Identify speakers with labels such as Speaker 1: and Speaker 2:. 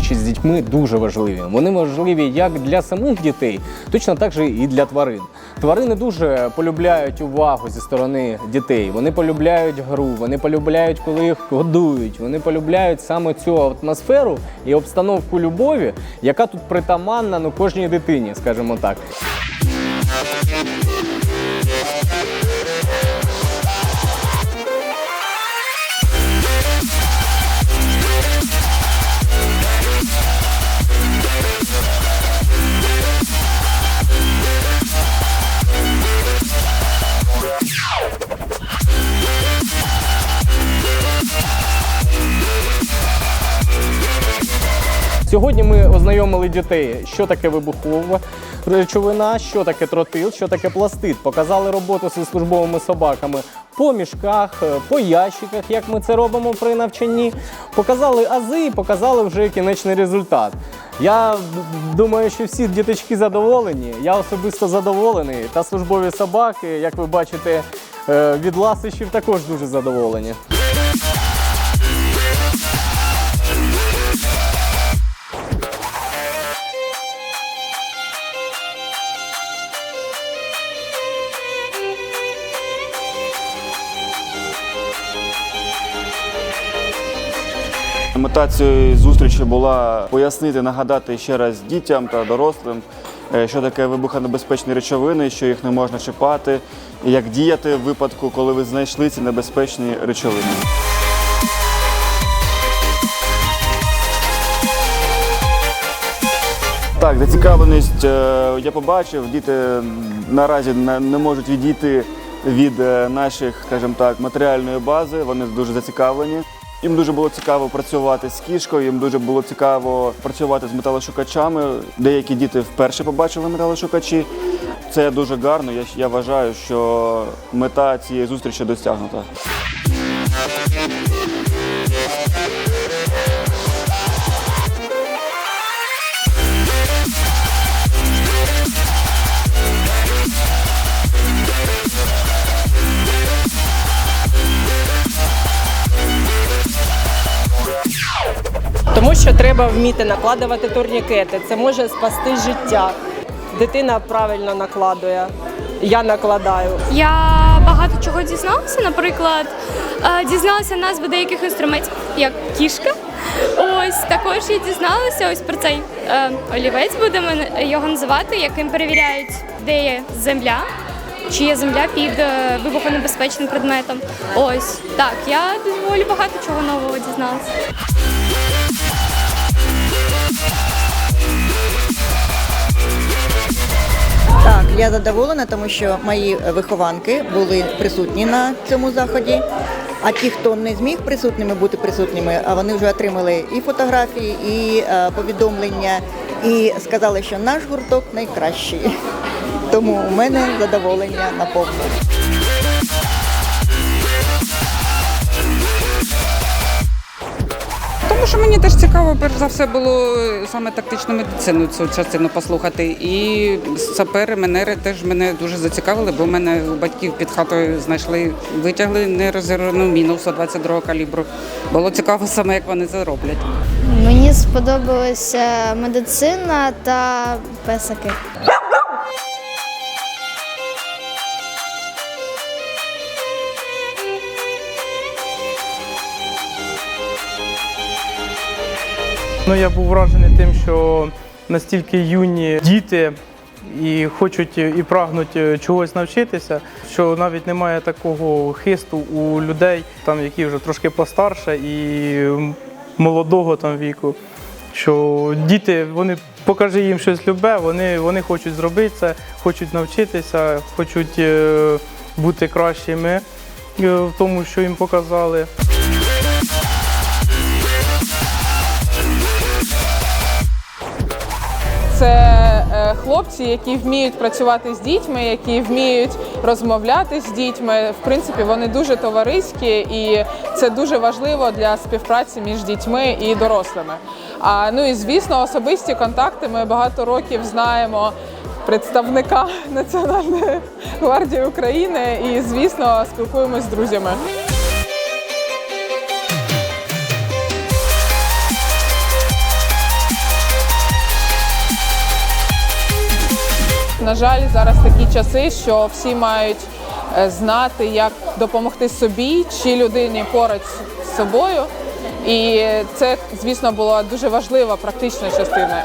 Speaker 1: дітьми дуже важливі. Вони важливі як для самих дітей, точно так же і для тварин. Тварини дуже полюбляють увагу зі сторони дітей. Вони полюбляють гру, вони полюбляють, коли їх годують. Вони полюбляють саме цю атмосферу і обстановку любові, яка тут притаманна ну, кожній дитині, скажімо так. Сьогодні ми ознайомили дітей, що таке вибухова речовина, що таке тротил, що таке пластит. Показали роботу зі службовими собаками по мішках, е, по ящиках, як ми це робимо при навчанні. Показали ази і показали вже кінечний результат. Я думаю, що всі діточки задоволені. Я особисто задоволений. Та службові собаки, як ви бачите, е, від ласощів також дуже задоволені.
Speaker 2: Мета цієї зустрічі була пояснити, нагадати ще раз дітям та дорослим, е, що таке вибухонебезпечні речовини, що їх не можна чіпати, як діяти в випадку, коли ви знайшли ці небезпечні речовини. Так, зацікавленість е, я побачив. Діти наразі не не можуть відійти від е, наших, скажімо так, матеріальної бази. Вони дуже зацікавлені. Їм дуже було цікаво працювати з кішкою, їм дуже було цікаво працювати з металошукачами. Деякі діти вперше побачили металошукачі. Це дуже гарно. Я, я вважаю, що мета цієї зустрічі досягнута.
Speaker 3: Тому що треба вміти накладувати турнікети. Це може спасти життя. Дитина правильно накладує. Я накладаю.
Speaker 4: Я багато чого дізналася. Наприклад, е, дізналася назви деяких інструментів, як кішка. Ось також я дізналася ось про цей е, олівець, будемо його називати, яким перевіряють, де є земля, чи є земля під е, вибухонебезпечним предметом. Ось так, я доволі багато чого нового дізналася.
Speaker 5: Так, я задоволена, тому що мої вихованки були присутні на цьому заході. А ті, хто не зміг присутніми бути присутніми, а вони вже отримали і фотографії, і е, повідомлення, і сказали, що наш гурток найкращий. Тому у мене задоволення наповну.
Speaker 6: Тому що мені теж цікаво, перш за все, було саме тактичну медицину цю частину послухати. І сапери, менери теж мене дуже зацікавили, бо в мене у батьків під хатою знайшли, витягли нерозірвану міну 122 калібру. Було цікаво саме, як вони це роблять.
Speaker 7: Мені сподобалася медицина та песики.
Speaker 8: Ну, я був вражений тим, що настільки юні діти і хочуть і прагнуть е, чогось навчитися, що навіть немає такого хисту у людей, там які вже трошки постарше і молодого там віку. Що діти, вони покажи їм щось любе, вони, вони хочуть зробити це, хочуть навчитися, хочуть е, бути кращими е, в тому, що їм показали.
Speaker 9: Це е, хлопці, які вміють працювати з дітьми, які вміють розмовляти з дітьми. В принципі, вони дуже товариські, і це дуже важливо для співпраці між дітьми і дорослими. А ну і звісно, особисті контакти. Ми багато років знаємо представника Національної гвардії України і, звісно, спілкуємось з друзями. На жаль, зараз такі часи, що всі мають е, знати, як допомогти собі чи людині поруч з собою. І це, звісно, була дуже важлива практична частина.